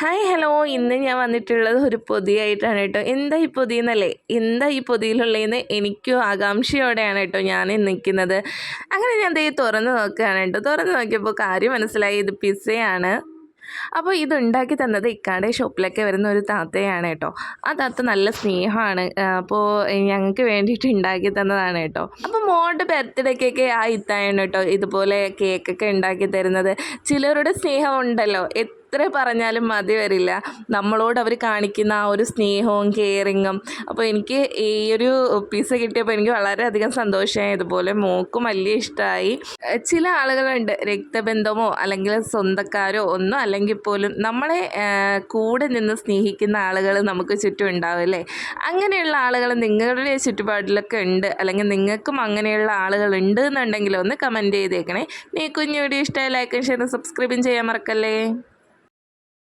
Hi hello ഇന്ന് ഞാൻ വന്നിട്ടുള്ളത് ഒരു പൊതിയായിട്ടാണ് കേട്ടോ. എന്താ ഈ പൊതിയെന്നല്ലേ? എന്താ ഈ പൊതിയിലുള്ളതെന്ന് എനിക്കും ആകാംക്ഷയോടെയാണ് കേട്ടോ ഞാൻ നിൽക്കുന്നത്. അങ്ങനെ ഞാൻ ദേ തുറന്ന് നോക്കുകയാണ് കേട്ടോ. തുറന്ന് നോക്കിയപ്പോൾ കാര്യം മനസ്സിലായി. ഇത് പിസ്സയാണ്. അപ്പോൾ ഇത് ഉണ്ടാക്കി തന്നത് ഇക്കാടെ ഷോപ്പിലൊക്കെ വരുന്ന ഒരു താത്തയാണ് കേട്ടോ. ആ താത്ത നല്ല സ്നേഹമാണ്. അപ്പോൾ ഞങ്ങൾക്ക് വേണ്ടിയിട്ട് ഉണ്ടാക്കി തന്നതാണ് കേട്ടോ. അപ്പോൾ മോളുടെ ബർത്ത്ഡേക്കൊക്കെ ആ ഇത്തായാണ് കേട്ടോ ഇതുപോലെ കേക്കൊക്കെ ഉണ്ടാക്കി തരുന്നത്. ചിലരുടെ സ്നേഹം ഉണ്ടല്ലോ എത്ര പറഞ്ഞാലും മതി വരില്ല. നമ്മളോട് അവർ കാണിക്കുന്ന ആ ഒരു സ്നേഹവും കെയറിങ്ങും അപ്പോൾ എനിക്ക് ഈ ഒരു പിസ്സ കിട്ടിയപ്പോൾ എനിക്ക് വളരെയധികം സന്തോഷമായി. ഇതുപോലെ മോക്കും വലിയ ഇഷ്ടമായി ചില ആളുകളുണ്ട് രക്തബന്ധമോ അല്ലെങ്കിൽ സ്വന്തക്കാരോ ഒന്നും അല്ലെങ്കിൽ പോലും നമ്മളെ കൂടെ നിന്ന് സ്നേഹിക്കുന്ന ആളുകൾ നമുക്ക് ചുറ്റും ഉണ്ടാവും അല്ലേ? അങ്ങനെയുള്ള ആളുകൾ നിങ്ങളുടെ ചുറ്റുപാടിലൊക്കെ ഉണ്ട്. അല്ലെങ്കിൽ നിങ്ങൾക്കും അങ്ങനെയുള്ള ആളുകൾ ഉണ്ട് എന്നുണ്ടെങ്കിൽ ഒന്ന് കമന്റ് ചെയ്തേക്കണേ. നീ കുഞ്ഞു വീഡിയോ ഇഷ്ടമായി ലൈക്കും ഷെയറും സബ്സ്ക്രൈബും ചെയ്യാൻ മറക്കല്ലേ?